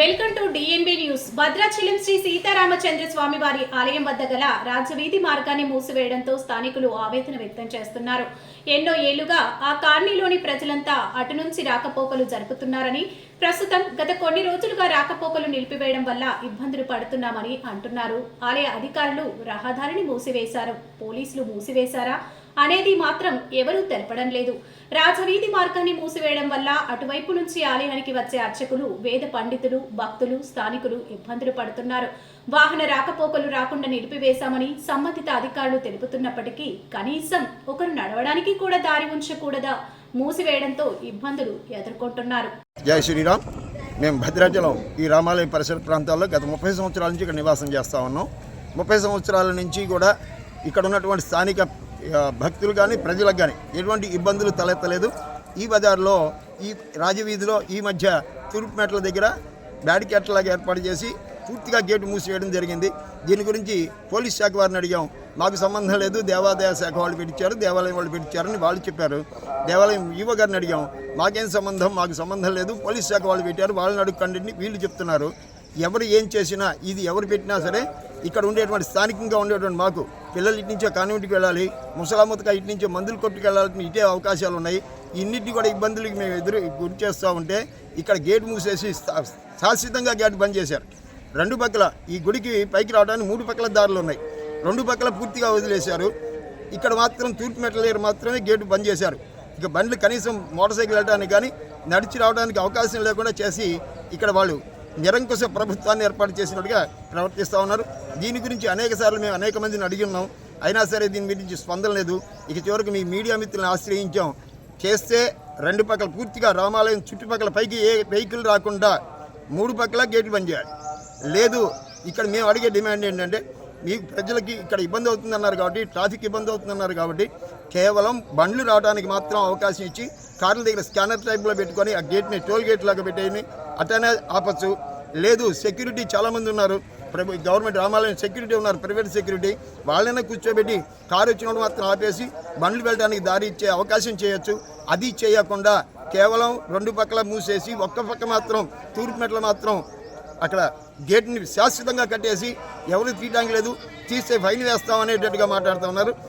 Welcome to DNB news. Bhadrachalam Sri Sitaramachandra Swamy వారి ఆలయం వద్ద గల రాజవీధి మార్గాన్ని మూసివేయడంతో స్థానికులు ఆవేదన వ్యక్తం చేస్తున్నారు. ఎన్నో ఏళ్ళుగా ఆ కాలనీలోని ప్రజలంతా అటు నుంచి రాకపోకలు జరుపుతున్నారని ప్రస్తుతం గత కొన్ని రోజులుగా రాకపోకలు నిలిపివేయడం వల్ల ఇబ్బందులు పడుతున్నామని అంటున్నారు. ఆలయ అధికారులు రహదారిని మూసివేశారు. పోలీసులు మూసివేశారా? అనేది మాత్రం ఎవరూ తెలపడం లేదు. రాజవీధి మార్గాన్ని మూసివేయడం వల్ల అటువైపు నుంచి ఆలయానికి వచ్చే అర్చకులు వేద పండితులు భక్తులు స్థానికులు ఇబ్బందులు పడుతున్నారు. వాహన రాకపోకలు రాకుండా నిలిపివేశామని సంబంధిత అధికారులు తెలుపుతున్నప్పటికీ కనీసం ఒకరు నడవడానికి కూడా దారి ఉంచకూడదా మూసివేయడంతో ఇబ్బందులు ఎదుర్కొంటున్నారు. జై శ్రీరామ్. మేము భద్రాచలం ఈ రామాలయం పరిసర ప్రాంతాల్లో గత ముప్పై సంవత్సరాల నుంచి ఇక్కడ నివాసం చేస్తూ ఉన్నాం. ముప్పై సంవత్సరాల నుంచి కూడా ఇక్కడ ఉన్నటువంటి స్థానిక భక్తులు కానీ ప్రజలకు కానీ ఎటువంటి ఇబ్బందులు తలెత్తలేదు. ఈ బజార్లో ఈ రాజవీధిలో ఈ మధ్య తూర్పు మెట్ల దగ్గర బ్యారికేడ్ లాగా ఏర్పాటు చేసి పూర్తిగా గేటు మూసివేయడం జరిగింది. దీని గురించి పోలీస్ శాఖ వారిని అడిగాం. మాకు సంబంధం లేదు దేవాదాయ శాఖ వాళ్ళు పెట్టించారు దేవాలయం వాళ్ళు పెట్టించారని వాళ్ళు చెప్పారు. దేవాలయం ఈవో గారిని అడిగాం. మాకేం సంబంధం? మాకు సంబంధం లేదు పోలీస్ శాఖ వాళ్ళు పెట్టారు వాళ్ళని అడుగుకండి వీళ్ళు చెప్తున్నారు. ఎవరు ఏం చేసినా ఇది ఎవరు పెట్టినా సరే ఇక్కడ ఉండేటువంటి స్థానికంగా ఉండేటువంటి మాకు పిల్లలు ఇటు నుంచే కాన్వెంట్కి వెళ్ళాలి ముసలామతగా ఇటు నుంచే మందులు కొట్టుకెళ్ళాలని ఇటే అవకాశాలు ఉన్నాయి. ఇన్నింటి కూడా ఇబ్బందులకి మేము ఎదురు గురి చేస్తూ ఉంటే ఇక్కడ గేట్ మూసేసి శాశ్వతంగా గేట్ బంద్ చేశారు. రెండు పక్కల ఈ గుడికి పైకి రావడానికి మూడు పక్కల దారులు ఉన్నాయి. రెండు పక్కల పూర్తిగా వదిలేశారు. ఇక్కడ మాత్రం తూర్పు మెట్ల మాత్రమే గేటు బంద్ చేశారు. ఇక బండ్లు కనీసం మోటార్ సైకిల్ వెళ్ళడానికి కానీ నడిచి రావడానికి అవకాశం లేకుండా చేసి ఇక్కడ వాళ్ళు నిరంకుశ ప్రభుత్వాన్ని ఏర్పాటు చేసినట్టుగా ప్రవర్తిస్తూ ఉన్నారు. దీని గురించి అనేక సార్లు మేము అనేక మందిని అడిగి ఉన్నాం. అయినా సరే దీని గురించి స్పందన లేదు. ఇక చివరికి మీ మీడియా మిత్రులను ఆశ్రయించాం. చేస్తే రెండు పక్కల పూర్తిగా రామాలయం చుట్టుపక్కల పైకి ఏ వెహికల్ రాకుండా మూడు పక్కల గేట్లు బంద్ చేయాలి. లేదు ఇక్కడ మేము అడిగే డిమాండ్ ఏంటంటే మీ ప్రజలకి ఇక్కడ ఇబ్బంది అవుతుందన్నారు కాబట్టి ట్రాఫిక్ ఇబ్బంది అవుతుందన్నారు కాబట్టి కేవలం బండ్లు రావడానికి మాత్రం అవకాశం ఇచ్చి కార్ల దగ్గర స్కానర్ టైప్లో పెట్టుకొని ఆ గేట్ని టోల్ గేట్ లాగా పెట్టేయని అటనే ఆపచ్చు. లేదు సెక్యూరిటీ చాలామంది ఉన్నారు. ప్రభు గవర్నమెంట్ రామాలయం సెక్యూరిటీ ఉన్నారు ప్రైవేట్ సెక్యూరిటీ వాళ్ళైనా కూర్చోబెట్టి కారు వచ్చినప్పుడు మాత్రం ఆపేసి బండ్లు వెళ్ళడానికి దారి ఇచ్చే అవకాశం చేయొచ్చు. అది చేయకుండా కేవలం రెండు పక్కల మూసేసి ఒక్క పక్క మాత్రం తూర్పు మెట్ల మాత్రం అక్కడ గేట్ని శాశ్వతంగా కట్టేసి ఎవరు తీయడానికి లేదు తీస్తే ఫైన్ వేస్తాం అనేటట్టుగా మాట్లాడుతూ ఉన్నారు.